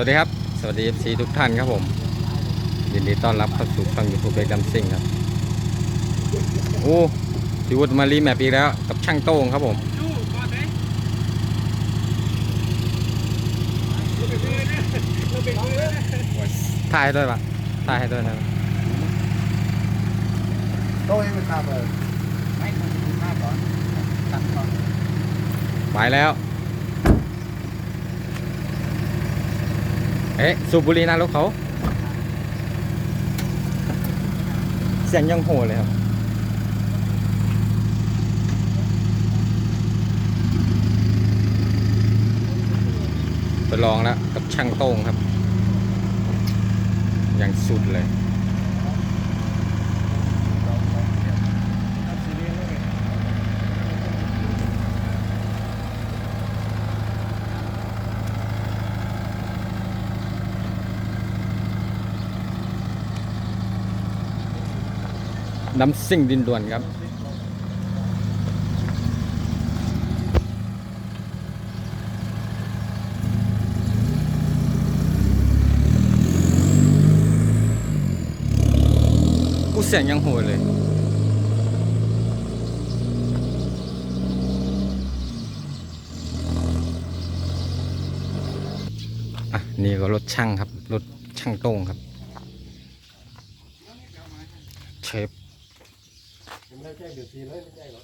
วัสดีครับ สวัสดี FC ทุกท่านครับผม ยินดีต้อนรับเข้าสู่ช่อง YouTube เบกดัมซิงครับ โอ้พี่วุฒิมารีแมปอีกแล้ว กับช่างโต้งครับผม ถ่ายให้ด้วยปะถ่ายให้ด้วยนะโต้ยังไม่ทราบเลยไม่ควรจะดูภาพก่อนตัดก่อนไปแล้ว เอ๊ะสูบบุหรี่หน้ารถเขา เสียงยังโหดเลยครับไปลองแล้วกับช่างโต้งครับ อย่างสุดเลย น้ำสิ่งดินด่วนครับ กูเสียงยังโหดเลยอะนี่ก็รถช่างครับ รถช่างโต้งครับ เชฟ ไม่ใช่เดือดทีเลยไม่ใช่หรอ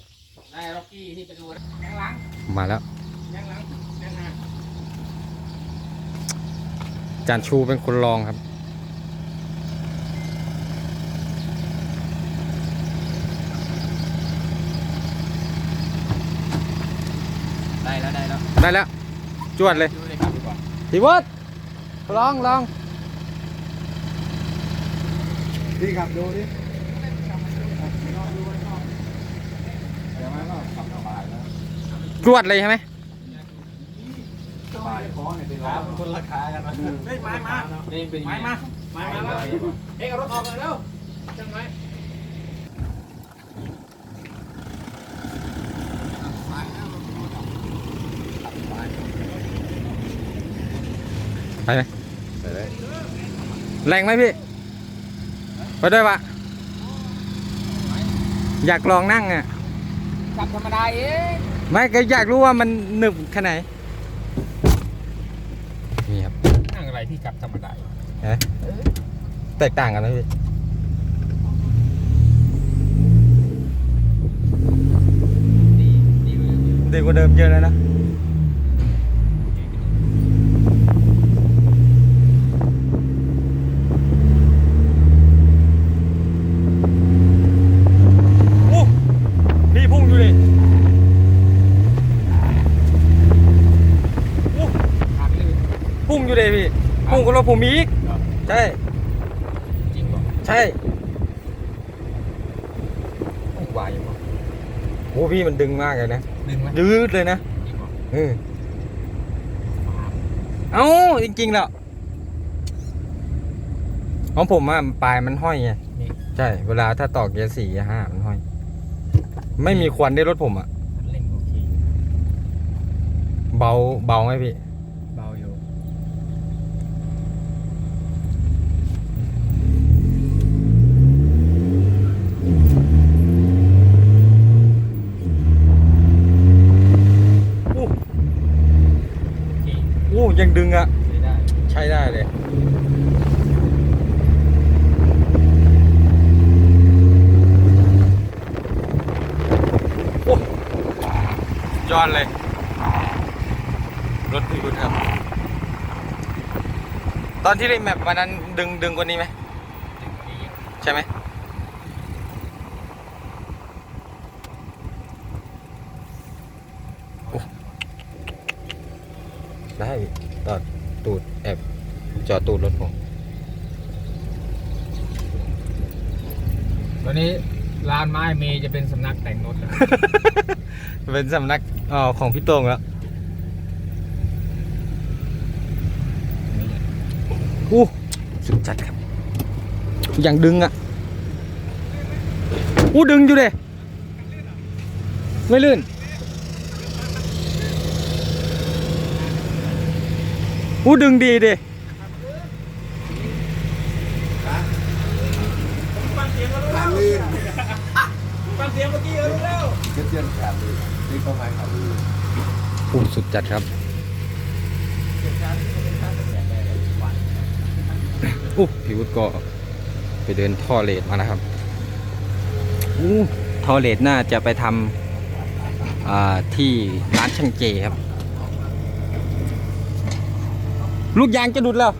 ได้ร็อกกี้ที่ไปดูนะยังหลังมาแล้ว ยังหลังยังหน้าจานชูเป็นคนลองครับ ได้แล้วได้แล้วได้แล้ว จวดเลยดูเลยครับดีกว่าพี่วัดลองลอง พี่ขับดูดิเดี๋ยวมันก็ขับสบายแล้ว จวดเลยใช่ไหมคนราคากันนะเฮ้ยไม้มานี่เป็นไม้มาไม้มาแล้วเฮ้ยเอารถออกเลยเร็วจังไหมไปไหมไปเลยแรงไหมพี่ ไปด้วยปะอยากลองนั่งอะขับธรรมดาเอง ไม่ก็อยากรู้ว่ามันหนึบแค่ไหนนี่ครับนั่งอะไรที่ขับธรรมดาเห็นไหมแตกต่างกันนะพี่ดีดีเลยดีกว่าเดิมเยอะเลยนะ โอ้พี่พุ่งอยู่ดิโอ้ ขับเลย พุ่ง อยู่เลยพี่พุ่งกับรถผมอีกใช่ จริงป่ะใช่วายอยู่ป่ะโอ้พี่มันดึงมากเลยนะดึงไหมยืดเลยนะจริงป่ะเออเอ้าจริงๆแล้วของผมอะปลายมันห้อยไงนี่ใช่ เวลาถ้าต่อเกียร์สี่เกียร์ห้ามันห้อย ไม่มีควันในรถผมอะคันเร่งโอเคเบาเบาไหมพี่ เบาอยู่ อู้ โอเค อู้ ยังดึงอะใช้ได้ใช้ได้เลยโอ้ยอดเลย รถพี่บุญครับ ตอนที่เล่นแมปวันนั้นดึงดึงกว่านี้ไหมถึงนี้ใช่ไหมโอ้ได้ ตอดตูดแอบจอดตูดรถผมตอนนี้ลานไม้เมย์จะเป็นสำนักแต่งรถแล้ว เป็นสำนักอ๋อของพี่โต้งแล้วอู้สุดจัดครับ อย่างดึงอะ อู้ดึงอยู่เด้ไม่ลื่น อู้ดึงดีดิฟังเสียงเมื่อกี้ฟังเสียงเมื่อกี้แล้วเจียเจ็ดขาเลยนี่ก็ไม่ขาดเลยอู้สุดจัดครับอู้พิวุฒิก็ไปเดินท่อเลดมานะครับอู้ท่อเลดน่าจะไปทำที่ร้านช่างเจครับ ลูกยางจะหลุดแล้ว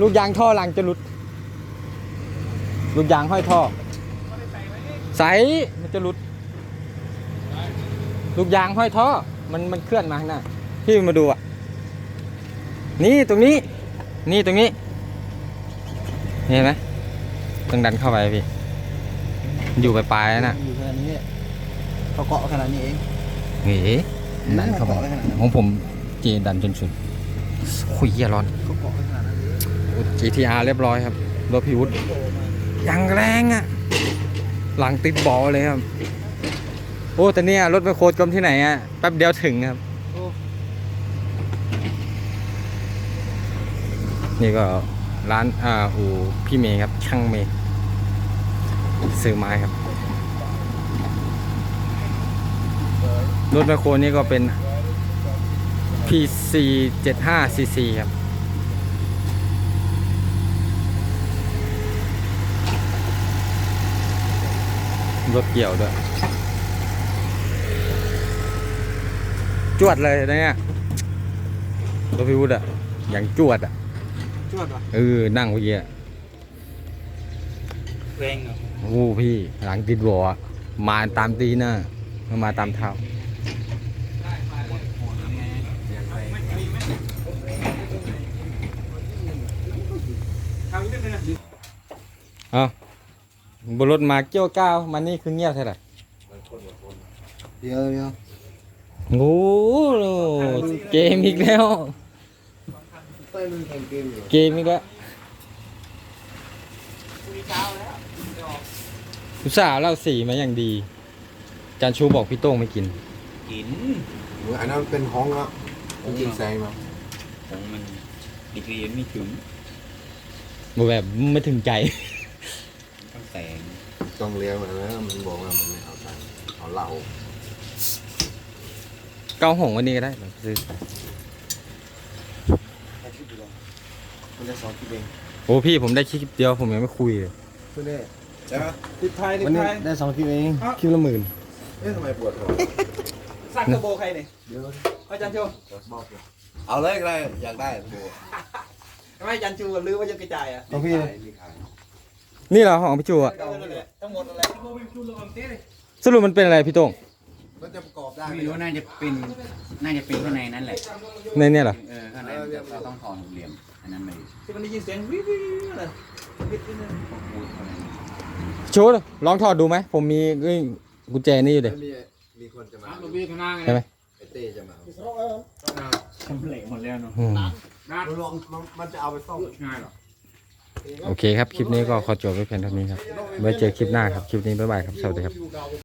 ลูกยางท่อหลังจะหลุด ลูกยางห้อยท่อ ใสมันจะหลุด ลูกยางห้อยท่อ มันมันเคลื่อนมาข้างหน้า พี่มาดูอะ นี่ตรงนี้ นี่ตรงนี้ เห็นไหมต้องดันเข้าไปพี่ อยู่ปลายๆนะอยู่ขนาดนี้เขาเกาะขนาดนี้เองเฮ้ยดันเข้าไปของผมเจดันจนสุด คุยเหี้ยร้อนเขาเกาะขนาดนั้นเลย GTR เรียบร้อยครับ รถพิวุฒยังแรงอะ หลังติดเบอเลยครับ โอ้ แต่เนี่ย รถไปโคตรกรมที่ไหนอะ แป๊บเดียวถึงครับ นี่ก็ร้านอ่าอูพี่เมย์ครับ ช่างเมย์ซื้อไม้ครับ รถแมคโครนี่ก็เป็น PC 75 cc ครับรถเกี่ยวด้วย จวดเลยนะเนี่ยรถพิวุฒอะอย่างจวดอะจวดวะเออ นั่งเมื่อกี้อะแรงเหรอ โอ้พี่หลังติดบัวอะมาตามตีหน้าไม่มาตามเท้า ทำนิดนึงนะ เอาบนรถมาเกี่ยวก้าวมันนี่คือเงียบเท่าไหร่เดี๋ยวเดี๋ยวโอ้โหเกมอีกแล้ว เต้ยมันแข่งเกมอยู่เกมอีกแล้วอุตส่าห์เล่าสีมาอย่างดี จานชูบอกพี่โต้งไม่กิน กินอันนั้นเป็นห้องอะมันกินแซงมาของมันดีกรีไม่ถึงบ แบบไม่ถึงใจ ต้องแสงต้องเลี้ยงมันแล้วมันบอกว่ามันไม่เอาตังค์เอาเหล้าเกาหงวันนี้ก็ได้เดี๋ยวซื้อมันจะสอนกินเองโอ้พี่ผมได้คลิปเดียวผมยังไม่คุยเลยคุณเน่ใช่ไหมติดไทยติดวันนี้ไทย ได้สองคิวเองคิวละหมื่นเอ๊ะทำไมปวดหัวสักกระโบใครเนี่ยเดี๋ยวอาจารย์ชูบอกเลยเอาเลยก็ได้อยากได้โบ ทำไมอาจารย์ชูกับลือว่าจะกระจายอะของพี่นี่เหรอของพี่จูอะก็นั่นแหละทั้งหมดอะไรโบไม่ชูระวังเต้เลยสรุปมันเป็นอะไรพี่โต้งมันจะประกอบได้ไม่รู้น่าจะเป็นน่าจะเป็นข้างในนั้นแหละ ในเนี่ยเหรอเออข้างในมันจะเราต้องถอดหกเหลี่ยม อันนั้นเลยที่มันได้ยินเสียงวิววิวอะไรวิววิวพวกบูทอะไรนี่โชว์ลองถอดดูไหมผมมีเอ้ยกุญแจนี่อยู่เด็มีมีคนจะมา ใช่ไหมไอเต้จะมาคอมเพล็กหมดแล้วเนาะ อืม มันลองมันจะเอาไปซ่อมง่ายหรอ โอเคครับ คลิปนี้ก็ขอจบไว้เพียงเท่านี้ครับ ไว้เจอคลิปหน้าครับ คลิปนี้บ๊ายบายครับ สวัสดีครับ